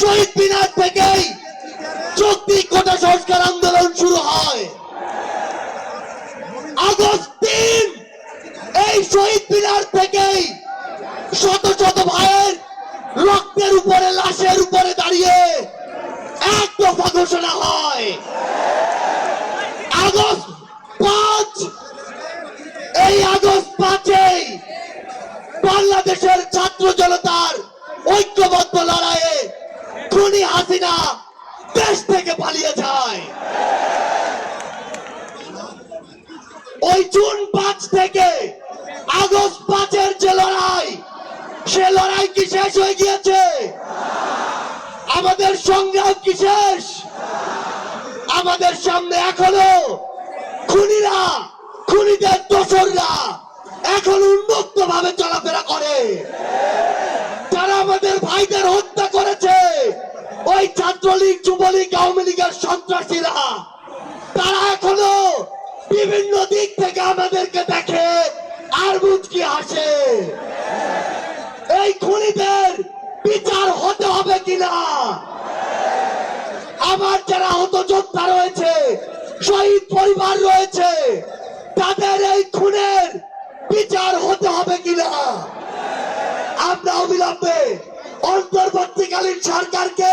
শহীদ মিনার থেকেই চুক্তি কোটা সংস্কার আন্দোলন শুরু হয়। আগস্ট তিন, এই শহীদ মিনার থেকেই শত শত ভাইয়ের রক্তের উপরে, লাশের উপরে দাঁড়িয়ে এক দফা ঘোষণা হয়। আগস্ট পাঁচ, এই আগস্ট পাঁচেই বাংলাদেশের ছাত্র জনতার ঐক্যবদ্ধ লড়াইয়ে খুনি হাসিনা দেশ থেকে পালিয়ে যায়। ওই জুন পাঁচ থেকে আগস্ট পাঁচের যে লড়াই, সে লড়াই কি শেষ হয়ে গিয়েছে? আমাদের সংগ্রাম কি শেষ? আমাদের সামনে এখনও খুনিরা, খুনিদের দোসররা এখন উন্মুক্ত ভাবে চলাফেরা করে। তারা আমাদের ভাইদের হত্যা ওই ছাত্রলীগ, যুবলীগ, আওয়ামী লীগের সন্ত্রাসীরা, তারা এখনও বিভিন্ন দিক থেকে আমাদেরকে দেখে আর মুচকি হাসে। এই খুনিদের বিচার হতে হবে কিনা? আমার যারা হত যোদ্ধা রয়েছে, শহীদ পরিবার রয়েছে, তাদের এই খুনের বিচার হতে হবে কিনা? আমরা অবিলম্বে অন্তর্বর্তীকালীন সরকারকে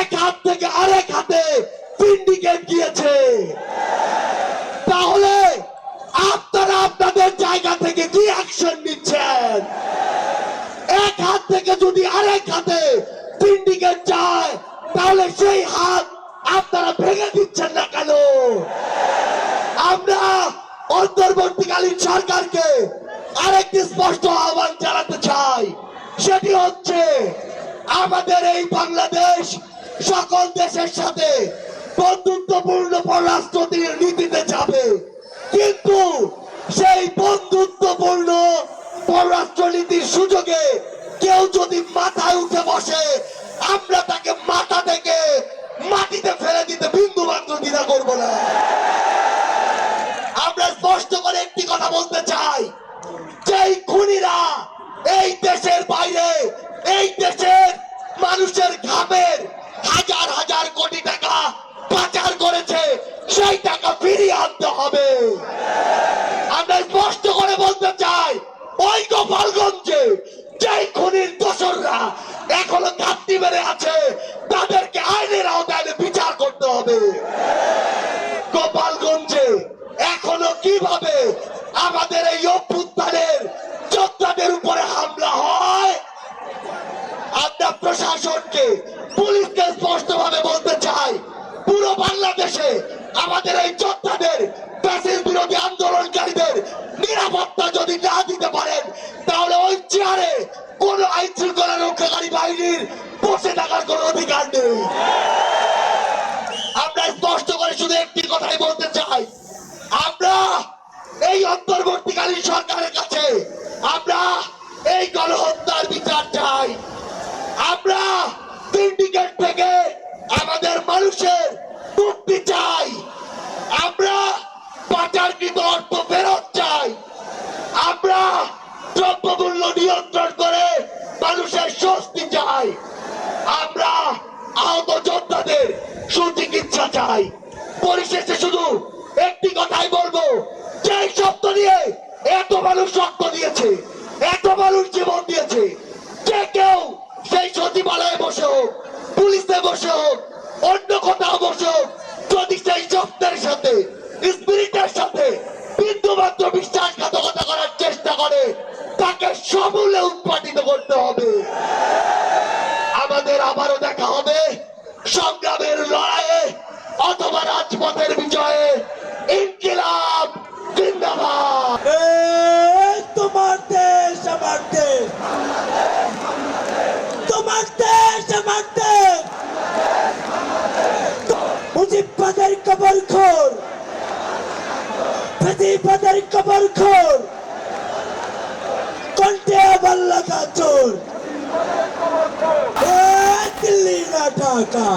এক হাত থেকে আরেক হাতে সিন্ডিকেট গিয়েছে। তাহলে আপনারা আপনাদের জায়গা থেকে কি অ্যাকশন নিচ্ছেন? এক হাত থেকে যদি আরেক হাতে সিন্ডিকেট যায়, তাহলে সেই হাত আপনারা ভেঙে দিচ্ছেন না কেন? আমরা অন্তর্বর্তীকালীন সরকারকে আরেকটি স্পষ্ট আহ্বান জানাতে চাই। সেটি হচ্ছে, আমাদের এই বাংলাদেশ সকল দেশের সাথে বন্ধুত্বপূর্ণ পররাষ্ট্র নীতিতে যাবে। কিন্তু সেই বন্ধুত্বপূর্ণ পররাষ্ট্রনীতির সুযোগে কেউ যদি মাথায় উঠে বসে, আমরা তাকে মাথা থেকে মাটিতে ফেলে দিতে বিন্দু মাত্র দ্বিধা করব না। আমরা স্পষ্ট করে একটি কথা বলতে চাই, যেই খুনিরা এই দেশের বাইরে, এই দেশের মানুষের ঘামের টাকা ফিরিয়ে আনতে হবে। আমরা স্পষ্ট করে বলতে চাই, ওই গোপালগঞ্জে যেই খুনির দোসররা এখনও ঘাটতি মেরে আছে, তাদেরকে আইনের আওতায় বিচার করতে হবে। গোপালগঞ্জে এখনও কীভাবে আমাদের এই অভ্যুত্থানের যোদ্ধাদের উপরে হামলা হয়? আমরা প্রশাসনকে, পুলিশকে স্পষ্ট ভাবে বলতে চাই, পুরো বাংলাদেশে আমাদের এই চেয়ারে কোন আইন শৃঙ্খলা রক্ষাকারী বাহিনীর বসে থাকার কোন অধিকার নেই। আমরা স্পষ্ট করে শুধু একটি কথাই বলতে চাই। আমরা এই অন্তর্বর্তীকালীন সরকারের কাছে আমরা এই গণহত্যার বিচার চাই। আমরা সিন্ডিকেট থেকে আমাদের মানুষের মুক্তি চাই। সুচিকিৎসা চাই। পরিশেষে শুধু একটি কথাই বলব যে শব্দ নিয়ে এত মানুষ রক্ত দিয়েছে, এত মানুষ জীবন দিয়েছে, যে কেউ সেই সচিবালয়ে বসে হোক, পুলিশে বসে হোক, অন্য কোথাও বসে হোক, যদি সেই শব্দের সাথে, স্পিরিটের সাথে বিন্দু মাত্র বিশ্বাসঘাতকতা করার চেষ্টা করে, তাকে সমূলে উৎপাদিত করতে হবে। আমাদের আবারও দেখা হবে। সংগ্রামের লড়াইয়ে অথবা রাজপথের বিজয়ে ইনকিলাব তোমার দেশ, আমার দেশ। তোমার দেশ, আমার দেশ। মুজিবাদের কবর খোর। ফেজিবাদের কবর খোর। কণ্ঠে আবার লাগা চোর। दिल्लीना काका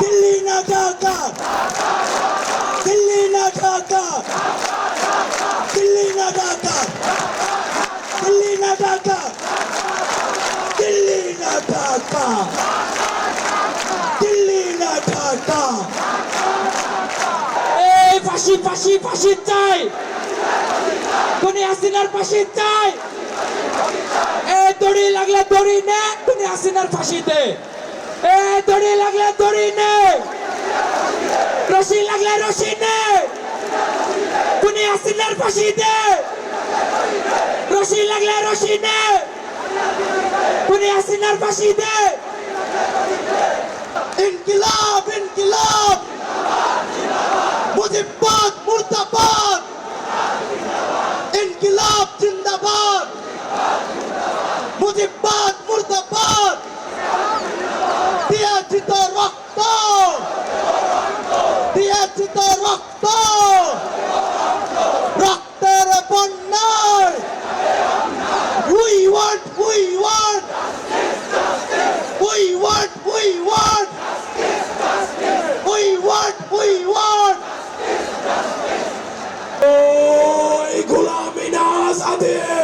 दिल्लीना काका दिल्लीना काका दिल्लीना काका दिल्लीना काका दिल्लीना काका दिल्लीना काका ए पाशी पाशी पाशी ताई कोणी हसिनार पाशी ताई এ দড়ি লাগলে দড়ি নে কোনি হাসিনার ফাঁসি দে এ দড়ি লাগলে দড়ি নে। রশি লাগলে রশি নে। কোনি হাসিনার ফাঁসি দে রশি লাগলে রশি নে। কোনি হাসিনার ফাঁসি Amen.